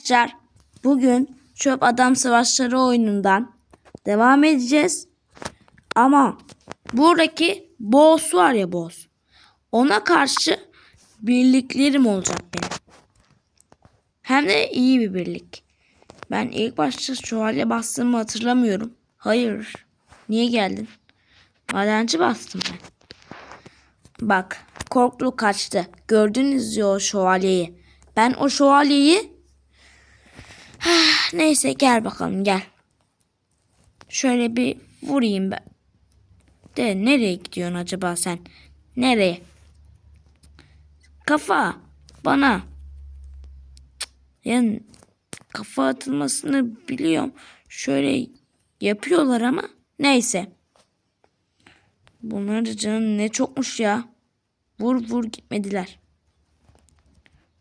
Arkadaşlar bugün Çöp Adam Savaşları oyunundan devam edeceğiz. Ama buradaki boss var ya boss. Ona karşı birliklerim olacak benim. Hem de iyi bir birlik. Ben ilk başta şövalye bastığımı hatırlamıyorum. Hayır. Niye geldin? Madenci bastım ben. Bak korktu kaçtı. Gördünüz ya o şövalyeyi. Ben o şövalyeyi Neyse gel bakalım gel. Şöyle bir vurayım ben. De nereye gidiyorsun acaba sen? Nereye? Kafa bana. Yani kafa atılmasını biliyorum. Şöyle yapıyorlar ama neyse. Bunların canı ne çokmuş ya. Vur vur gitmediler.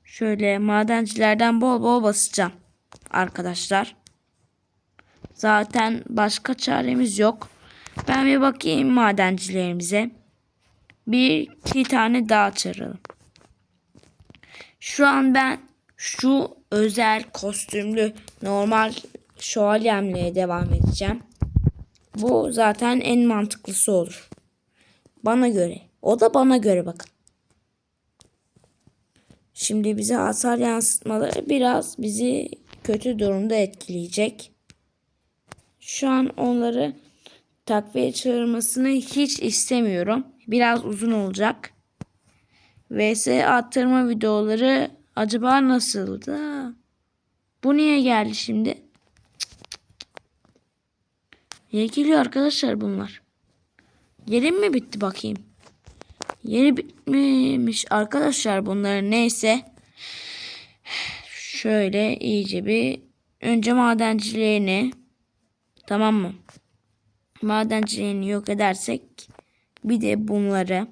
Şöyle madencilerden bol bol basacağım arkadaşlar. Zaten başka çaremiz yok. Ben bir bakayım madencilerimize. Bir iki tane daha çağıralım. Şu an ben şu özel kostümlü normal şövalyemle devam edeceğim. Bu zaten en mantıklısı olur. Bana göre. O da bana göre bakın. Şimdi bize hasar yansıtmaları biraz bizi kötü durumda etkileyecek. Şu an onları takviye çağırmasını hiç istemiyorum. Biraz uzun olacak. VS attırma videoları acaba nasıldı? Bu niye geldi şimdi? Niye geliyor arkadaşlar bunlar? Yerim mi bitti bakayım? Yeri bitmemiş arkadaşlar bunların neyse. Şöyle iyice bir önce madencilerini tamam mı? Madencilerini yok edersek bir de bunları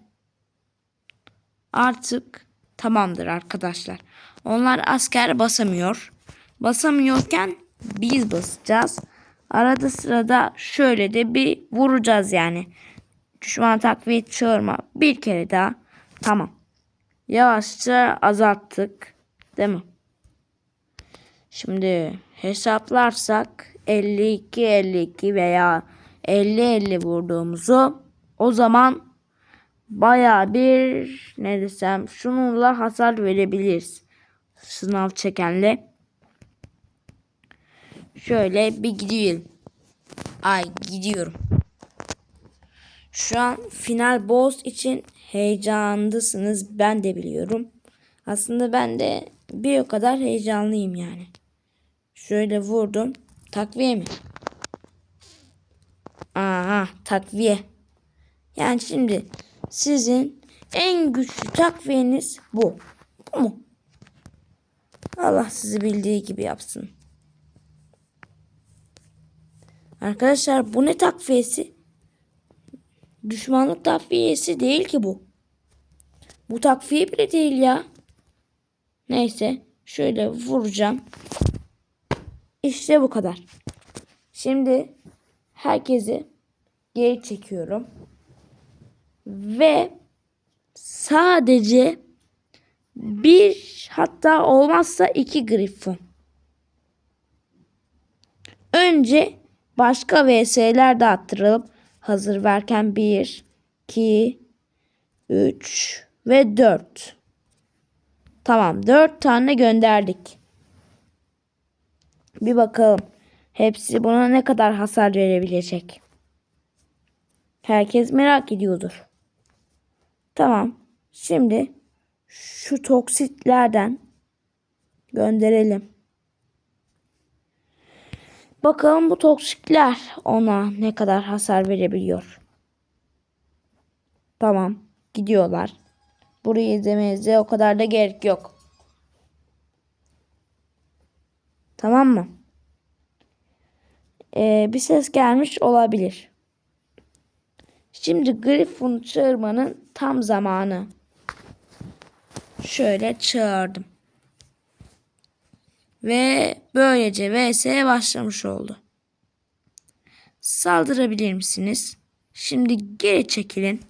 artık tamamdır arkadaşlar. Onlar asker basamıyor. Basamıyorken biz basacağız. Arada sırada şöyle de bir vuracağız yani. Düşman takviye çağırma bir kere daha. Tamam. Yavaşça azalttık. Değil mi? Şimdi hesaplarsak 52 52 veya 50 50 vurduğumuzu o zaman baya bir ne desem şununla hasar verebiliriz. Sınav çekenle. Şöyle bir gidiyorum. Ay gidiyorum. Şu an final boss için heyecanlısınız. Ben de biliyorum. Aslında ben de bir o kadar heyecanlıyım yani. Şöyle vurdum. Takviye mi? Aha takviye. Yani şimdi sizin en güçlü takviyeniz bu. Bu mu? Allah sizi bildiği gibi yapsın. Arkadaşlar bu ne takviyesi? Düşmanlık takviyesi değil ki bu. Bu takviye bile değil ya. Neyse şöyle vuracağım. İşte bu kadar. Şimdi herkesi geri çekiyorum. Ve sadece bir hatta olmazsa iki grifon. Önce başka VS'ler de attıralım. Hazır verken 1, 2, 3 ve 4. Tamam 4 tane gönderdik. Bir bakalım. Hepsi buna ne kadar hasar verebilecek. Herkes merak ediyordur. Tamam. Şimdi şu toksitlerden gönderelim. Bakalım bu toksikler ona ne kadar hasar verebiliyor. Tamam. Gidiyorlar. Burayı izlemenize o kadar da gerek yok. Tamam mı? Ee, bir ses gelmiş olabilir. Şimdi Griffin'u çağırmanın tam zamanı. Şöyle çağırdım. Ve böylece vs başlamış oldu. Saldırabilir misiniz? Şimdi geri çekilin.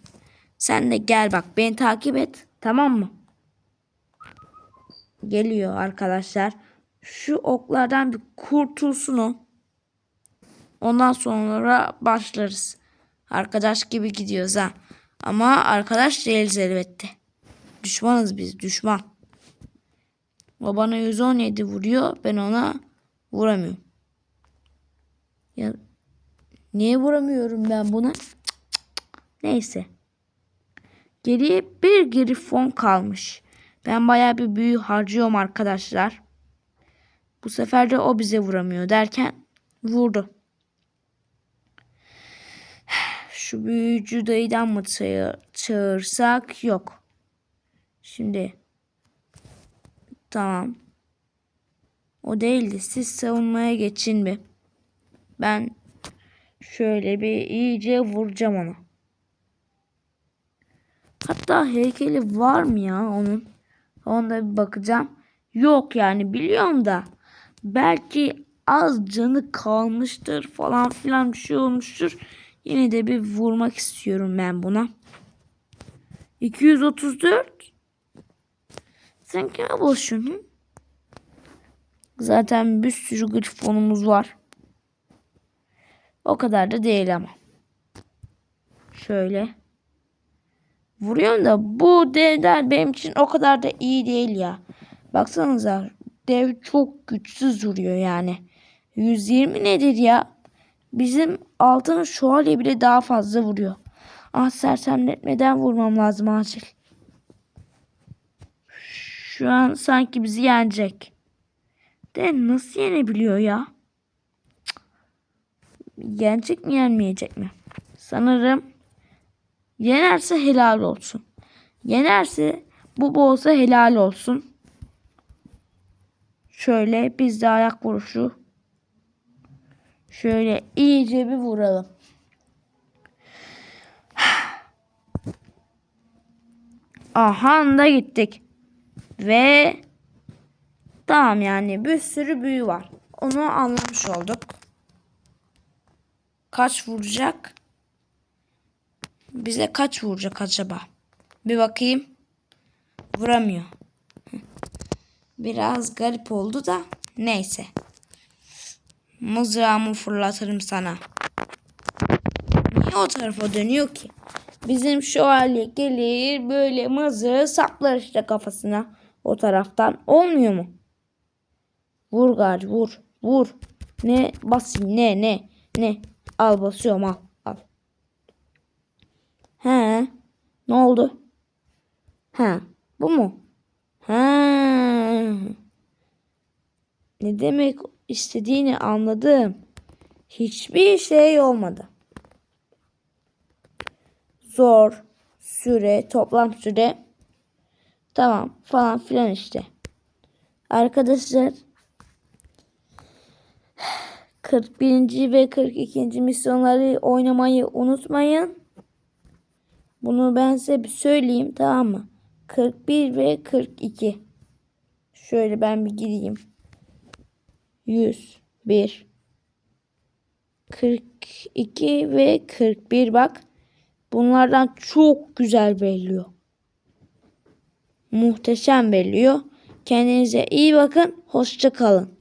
Sen de gel bak beni takip et. Tamam mı? Geliyor arkadaşlar. Şu oklardan bir kurtulsun o. Ondan sonra başlarız. Arkadaş gibi gidiyoruz ha. Ama arkadaş değiliz elbette. Düşmanız biz düşman. O bana 117 vuruyor. Ben ona vuramıyorum. Ya niye vuramıyorum ben buna? Cık cık cık. Neyse. Geriye bir grifon kalmış. Ben bayağı bir büyü harcıyorum arkadaşlar. Bu sefer de o bize vuramıyor derken vurdu. Şu büyücü dayıdan mı çağır- çağırsak? Yok. Şimdi tamam. O değildi. Siz savunmaya geçin bir. Ben şöyle bir iyice vuracağım onu. Hatta heykeli var mı ya onun? Onda bir bakacağım. Yok yani biliyorum da. Belki az canı kalmıştır falan filan bir şey olmuştur. Yine de bir vurmak istiyorum ben buna. 234. Sen kime boşuyorsun? Zaten bir sürü grifonumuz var. O kadar da değil ama. Şöyle. Vuruyorum da bu devler benim için o kadar da iyi değil ya. Baksanıza dev çok güçsüz vuruyor yani. 120 nedir ya? Bizim altın şövalye bile daha fazla vuruyor. Ah sersemletmeden vurmam lazım acil. Şu an sanki bizi yenecek. De nasıl yenebiliyor ya? Yenecek mi yenmeyecek mi? Sanırım yenerse helal olsun. Yenerse bu bolsa helal olsun. Şöyle biz de ayak vuruşu. Şöyle iyice bir vuralım. Aha da gittik. Ve tamam yani bir sürü büyü var. Onu anlamış olduk. Kaç vuracak? Bize kaç vuracak acaba? Bir bakayım. Vuramıyor. Biraz garip oldu da neyse. Mızrağımı fırlatırım sana. Niye o tarafa dönüyor ki? Bizim şövalye gelir böyle mızrağı saplar işte kafasına o taraftan. Olmuyor mu? Vur gari vur. Vur. Ne basayım ne ne ne. Al basıyorum al. Al. He. Ne oldu? He. Bu mu? He. Ne demek istediğini anladım. Hiçbir şey olmadı. Zor, süre, toplam süre tamam falan filan işte. Arkadaşlar 41. ve 42. misyonları oynamayı unutmayın. Bunu ben size söyleyeyim tamam mı? 41 ve 42. Şöyle ben bir gireyim. 101 42 ve 41 bak. Bunlardan çok güzel belliyor. Muhteşem belliyor. Kendinize iyi bakın. Hoşça kalın.